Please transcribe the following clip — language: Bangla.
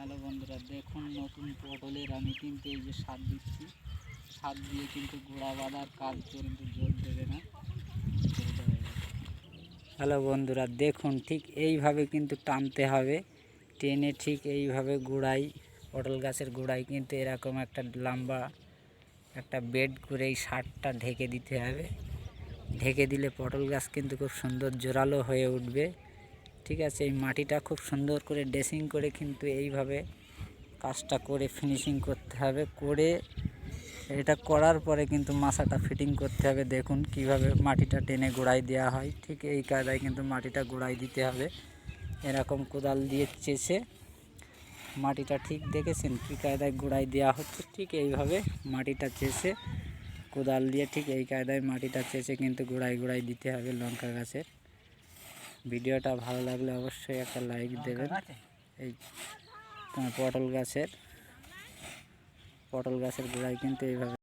হ্যালো বন্ধুরা, দেখুন নতুন পটলের আমি কিন্তু এই যে সার দিচ্ছি। সার দিয়ে কিন্তু গোড়া বাঁধার কাজ কিন্তু জোর দেবে না। হ্যালো বন্ধুরা, দেখুন ঠিক এইভাবে কিন্তু টানতে হবে। টেনে ঠিক এইভাবে গোড়াই, পটল গাছের গোড়ায় কিন্তু এরকম একটা লম্বা একটা বেড করে এই সারটা ঢেকে দিতে হবে। ঢেকে দিলে পটল গাছ কিন্তু খুব সুন্দর জোরালো হয়ে উঠবে। ঠিক আছে, এই মাটিটা খুব সুন্দর করে ড্রেসিং করে কিন্তু এইভাবে কাজটা করে ফিনিশিং করতে হবে, করে এটা করার পরে কিন্তু মাছাটা ফিটিং করতে হবে। দেখুন কীভাবে মাটিটা টেনে গোড়ায় দেওয়া হয়, ঠিক এই কায়দায় কিন্তু মাটিটা গোড়ায় দিতে হবে। এরকম কোদাল দিয়ে চেষে মাটিটা ঠিক দেখেছেন কী কায়দায় গোড়ায় দেওয়া হচ্ছে? ঠিক এইভাবে মাটিটা চেষে কোদাল দিয়ে ঠিক এই কায়দায় মাটিটা চেষে কিন্তু গোড়ায় গোড়ায় দিতে হবে লঙ্কা গাছের। ভিডিওটা ভালো লাগলে অবশ্যই একটা লাইক দেবেন। এই পটল গাছের পটল গাছের গোড়ায় কিন্তু এইভাবে